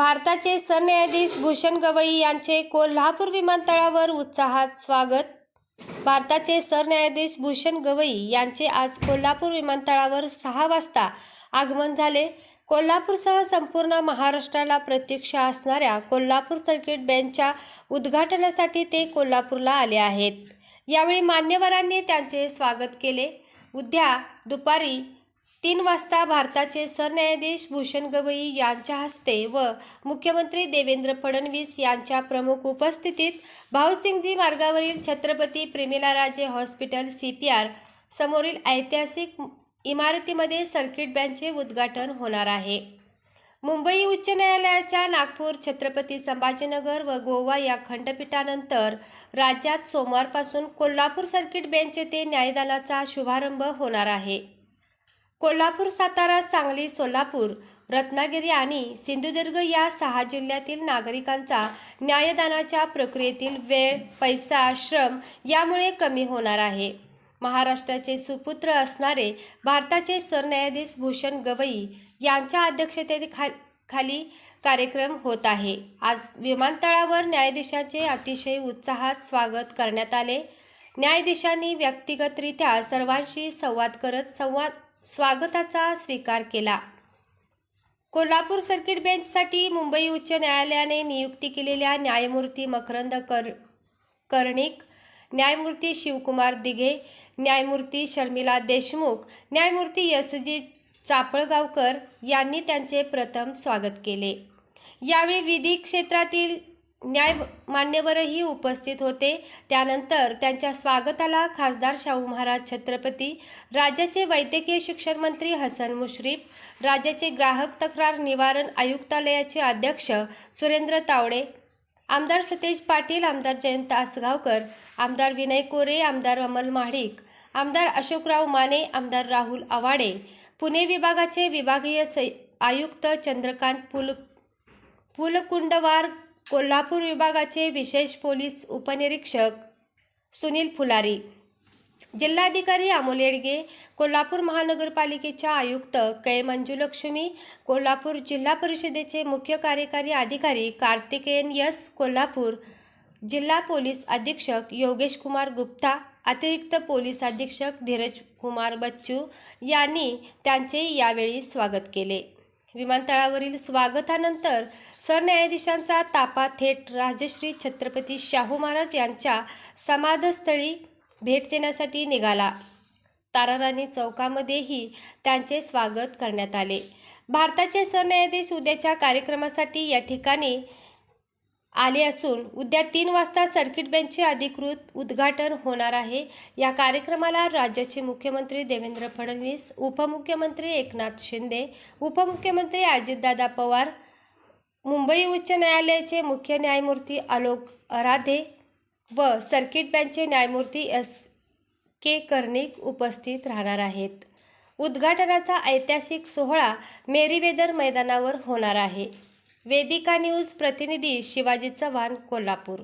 भारताचे सरन्यायाधीश भूषण गवई यांचे कोल्हापूर विमानतळावर उत्साहात स्वागत. भारताचे सरन्यायाधीश भूषण गवई यांचे आज कोल्हापूर विमानतळावर सहा वाजता आगमन झाले. कोल्हापूरसह संपूर्ण महाराष्ट्राला प्रतीक्षा असणाऱ्या कोल्हापूर सर्किट बेंचच्या उद्घाटनासाठी ते कोल्हापूरला आले आहेत. यावेळी मान्यवरांनी त्यांचे स्वागत केले. उद्या दुपारी तीन वाजता भारताचे सरन्यायाधीश भूषण गवई यांच्या हस्ते व मुख्यमंत्री देवेंद्र फडणवीस यांच्या प्रमुख उपस्थितीत भाऊसिंगजी मार्गावरील Chhatrapati Pramilaraje hospital C P R समोरील ऐतिहासिक इमारतीमध्ये सर्किट बँचचे उद्घाटन होणार आहे. मुंबई उच्च न्यायालयाच्या नागपूर छत्रपती संभाजीनगर व गोवा या खंडपीठानंतर राज्यात सोमवारपासून कोल्हापूर सर्किट बेंच येथे न्यायदानाचा शुभारंभ होणार आहे. कोल्हापूर सातारा सांगली सोलापूर रत्नागिरी आणि सिंधुदुर्ग या सहा जिल्ह्यातील नागरिकांचा न्यायदानाच्या प्रक्रियेतील वेळ पैसा श्रम यामुळे कमी होणार आहे. महाराष्ट्राचे सुपुत्र असणारे भारताचे सरन्यायाधीश भूषण गवई यांच्या अध्यक्षतेखा खाली कार्यक्रम होत आहे. आज विमानतळावर न्यायाधीशांचे अतिशय उत्साहात स्वागत करण्यात आले. न्यायाधीशांनी व्यक्तिगतरित्या सर्वांशी संवाद करत संवाद स्वागताचा स्वीकार केला. कोल्हापूर सर्किट बेंचसाठी मुंबई उच्च न्यायालयाने नियुक्ती केलेल्या न्यायमूर्ती मकरंद कर कर्णिक न्यायमूर्ती शिवकुमार दिघे न्यायमूर्ती शर्मिला देशमुख न्यायमूर्ती एस जी चापळगावकर यांनी त्यांचे प्रथम स्वागत केले. यावेळी विधी क्षेत्रातील न्याय मान्यवरही उपस्थित होते. त्यानंतर त्यांच्या स्वागताला खासदार शाहू महाराज छत्रपती राज्याचे वैद्यकीय शिक्षण मंत्री हसन मुश्रीफ राज्याचे ग्राहक तक्रार निवारण आयुक्तालयाचे अध्यक्ष सुरेंद्र तावडे आमदार सतेज पाटील आमदार जयंत आसगावकर आमदार विनय कोरे आमदार अमल महाडिक आमदार अशोकराव माने आमदार राहुल आवाडे पुणे विभागाचे विभागीय स आयुक्त चंद्रकांत पुल पुलकुंडवार कोल्हापूर विभागाचे विशेष पोलीस उपनिरीक्षक सुनील फुलारी जिल्हाधिकारी अमोल येडगे कोल्हापूर महानगरपालिकेच्या आयुक्त कै. मंजुलक्ष्मी कोल्हापूर जिल्हा परिषदेचे मुख्य कार्यकारी अधिकारी कार्तिकेयन यस कोल्हापूर जिल्हा पोलीस अधीक्षक योगेश कुमार गुप्ता अतिरिक्त पोलीस अधीक्षक धीरज कुमार बच्चू यांनी त्यांचे यावेळी स्वागत केले. विमानतळावरील स्वागतानंतर सरन्यायाधीशांचा तापा थेट राजश्री छत्रपती शाहू महाराज यांच्या समाधस्थळी भेट देण्यासाठी निघाला. ताराराणी चौकामध्येही त्यांचे स्वागत करण्यात आले. भारताचे सरन्यायाधीश उद्याच्या कार्यक्रमासाठी या ठिकाणी आले असून उद्या तीन वाजता सर्किट बेंचचे अधिकृत उद्घाटन होणार आहे. या कार्यक्रमाला राज्याचे मुख्यमंत्री देवेंद्र फडणवीस उपमुख्यमंत्री एकनाथ शिंदे उपमुख्यमंत्री अजितदादा पवार मुंबई उच्च न्यायालयाचे मुख्य न्यायमूर्ती आलोक अराधे व सर्किट बेंचचे न्यायमूर्ती एस के कर्णिक उपस्थित राहणार आहेत. उद्घाटनाचा ऐतिहासिक सोहळा मेरीवेदर मैदानावर होणार आहे. वेदिका न्यूज प्रतिनिधी शिवाजी चव्हाण कोल्हापूर